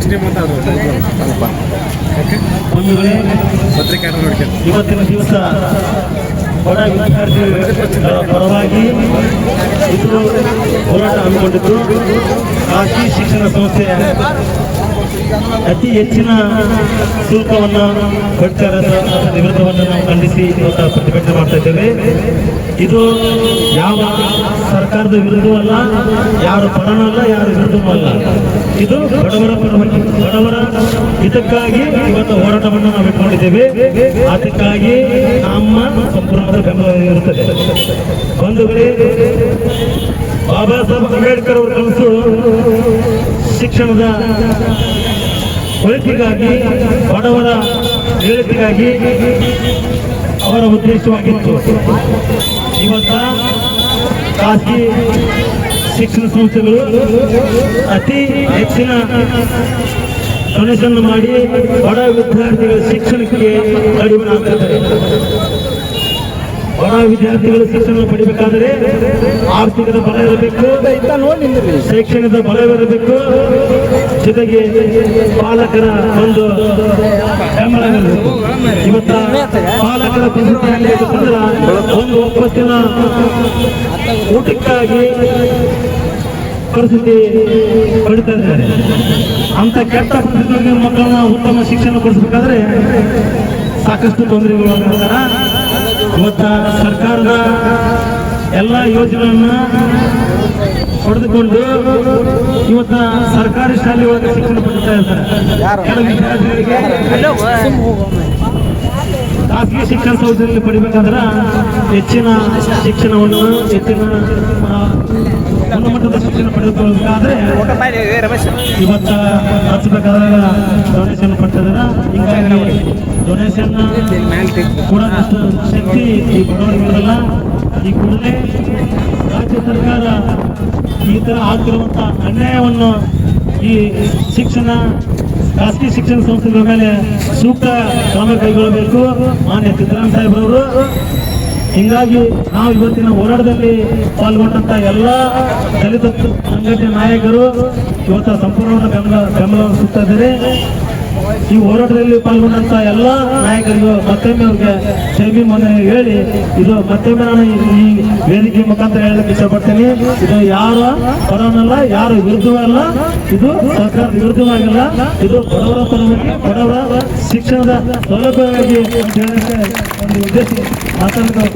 Next time ಅಂತ ಅದು ಪತ್ರಿಕೆ ನೋಡ್ಕೊಂಡು ಇವತ್ತಿನ ದಿವಸ ಬಡ ವಿದ್ಯಾರ್ಥಿಗಳ ಪರವಾಗಿ ಇದು ಹೋರಾಟ ಹಮ್ಮಿಕೊಂಡಿದ್ದು. ಖಾಸಗಿ ಶಿಕ್ಷಣ ಸಂಸ್ಥೆ ಅತಿ ಹೆಚ್ಚಿನ ಶುಲ್ಕವನ್ನು ಕೊಡ್ತಾರೆ ನಿವೃತ್ತವನ್ನು ನಾವು ಖಂಡಿಸಿ ಇವತ್ತು ಪ್ರತಿಭಟನೆ ಮಾಡ್ತಾ ಇದ್ದೇವೆ. ಇದು ಯಾವ ಸರ್ಕಾರದ ವಿರುದ್ಧವೂ ಅಲ್ಲ ಯಾರು ಪರನೂ ಯಾರು ವಿರುದ್ಧವೂ ಅಲ್ಲ ಇದು ಬಡವರ ಪರವಾಗಿ, ಬಡವರ ಇದಕ್ಕಾಗಿ ಇವತ್ತು ಹೋರಾಟವನ್ನು ನಾವು ಇಟ್ಕೊಂಡಿದ್ದೇವೆ. ಅದಕ್ಕಾಗಿ ನಮ್ಮ ಸಂಪೂರ್ಣ ಬೆಂಬಲ ಇರುತ್ತದೆ. ಬಂಧುಗಳೇ, ಬಾಬಾ ಸಾಹೇಬ್ ಅಂಬೇಡ್ಕರ್ ಅವರ ಕನಸು ಶಿಕ್ಷಣದ ಒಳಿತಿಗಾಗಿ, ಬಡವರ ಏಳಿಗೆಗಾಗಿ ಅವರ ಉದ್ದೇಶವಾಗಿತ್ತು. ಇವತ್ತ ಖಾಸಗಿ ಶಿಕ್ಷಣ ಸಂಸ್ಥೆಗಳು ಅತಿ ಹೆಚ್ಚಿನ ಡೊನೇಷನ್ ಮಾಡಿ ಬಡ ವಿದ್ಯಾರ್ಥಿಗಳ ಶಿಕ್ಷಣಕ್ಕೆ ಕಡಿಮೆ ಆಗ್ತದೆ ಬಡ ವಿದ್ಯಾರ್ಥಿಗಳು ಶಿಕ್ಷಣ ಪಡಿಬೇಕಾದರೆ ಆರ್ಥಿಕದ ಬಲ ಇರಬೇಕು ಶೈಕ್ಷಣಿಕ ಬಲವಿರಬೇಕು ಜೊತೆಗೆ ಪಾಲಕರ ಒಂದು ಒಪ್ಪತ್ತಿನ ಊಟಕ್ಕಾಗಿ ಪರಿಸ್ಥಿತಿ ಪಡಿತಾ ಇದ್ದಾರೆ. ಅಂತ ಕೆಟ್ಟ ಪರಿಸ್ಥಿತಿ ಮಕ್ಕಳನ್ನ ಉತ್ತಮ ಶಿಕ್ಷಣ ಕೊಡಿಸ್ಬೇಕಾದ್ರೆ ಸಾಕಷ್ಟು ತೊಂದರೆಗಳು ಇವತ್ತ ಸರ್ಕಾರದ ಎಲ್ಲ ಯೋಜನೆಯನ್ನ ಪಡೆದುಕೊಂಡು ಇವತ್ತ ಸರ್ಕಾರಿ ಶಾಲೆ ಒಳಗೆ ಶಿಕ್ಷಣ ಪಡಿತಾ ಇದ್ದಾರೆ. ಖಾಸಗಿ ಶಿಕ್ಷಣ ಸೌಧದಲ್ಲಿ ಪಡಿಬೇಕಂದ್ರೆ ಹೆಚ್ಚಿನ ಶಿಕ್ಷಣವನ್ನು, ಹೆಚ್ಚಿನ ಗುಣಮಟ್ಟದ ಶಿಕ್ಷಣ ಪಡೆದುಕೊಳ್ಳಬೇಕಾದ್ರೆ ಇವತ್ತು ಹಚ್ಚಬೇಕಾದಾಗ ಡೊನೇಷನ್ ಪಡ್ತಿದ್ದಾರೆ ಹಿಂಗಾಗಿ ಡೊನೇಷನ್ ಕೂಡ ಶಕ್ತಿ ಈ ಬಡವರಿಗೆ ಇರಲ್ಲ ಈ ಕೂಡಲೇ ರಾಜ್ಯ ಸರ್ಕಾರ ಈ ಥರ ಆಗ್ತಿರುವಂಥ ಅನ್ಯಾಯವನ್ನು ಈ ಶಿಕ್ಷಣ ಖಾಸಗಿ ಶಿಕ್ಷಣ ಸಂಸ್ಥೆಗಳ ಮೇಲೆ ಸೂಕ್ತ ಕ್ರಮ ಕೈಗೊಳ್ಳಬೇಕು. ಮಾನ್ಯ ಸಿದ್ದರಾಮ ಸಾಹೇಬ್ರವರು ಹಿಂಗಾಗಿ ನಾವು ಇವತ್ತಿನ ಹೋರಾಟದಲ್ಲಿ ಪಾಲ್ಗೊಂಡಂತ ಎಲ್ಲ ದಲಿತ ಸಂಘಟನೆ ನಾಯಕರು, ಇವತ್ತು ಸಂಪೂರ್ಣ ಬೆಂಬಲ ಬೆಂಬಲವನ್ನು ಇದ್ದಾರೆ ಈ ಹೋರಾಟದಲ್ಲಿ ಪಾಲ್ಗೊಂಡಂತ ಎಲ್ಲ ನಾಯಕರಿಗೂ ಮತ್ತೊಮ್ಮೆ ಅವ್ರಿಗೆ ಸೇಮಿ ಮನೆ ಹೇಳಿ, ಇದು ಮತ್ತೊಮ್ಮೆ ನಾನು ಈ ವೇದಿಕೆ ಮುಖಾಂತರ ಹೇಳಕ್ಕೆ ಇಷ್ಟಪಡ್ತೀನಿ. ಇದು ಯಾರ ಪರವನ್ನಲ್ಲ, ಯಾರ ವಿರುದ್ಧವಲ್ಲ, ಇದು ಸರ್ಕಾರದ ವಿರುದ್ಧವಾಗಿಲ್ಲ. ಇದು ಬಡವರ ಪರವಾಗಿ, ಬಡವರ ಶಿಕ್ಷಣದ ಸೌಲಭ್ಯವಾಗಿ ಹೇಳಕ್ಕೆ ಒಂದು ಉದ್ದೇಶ ಮಾತಾಡೋದು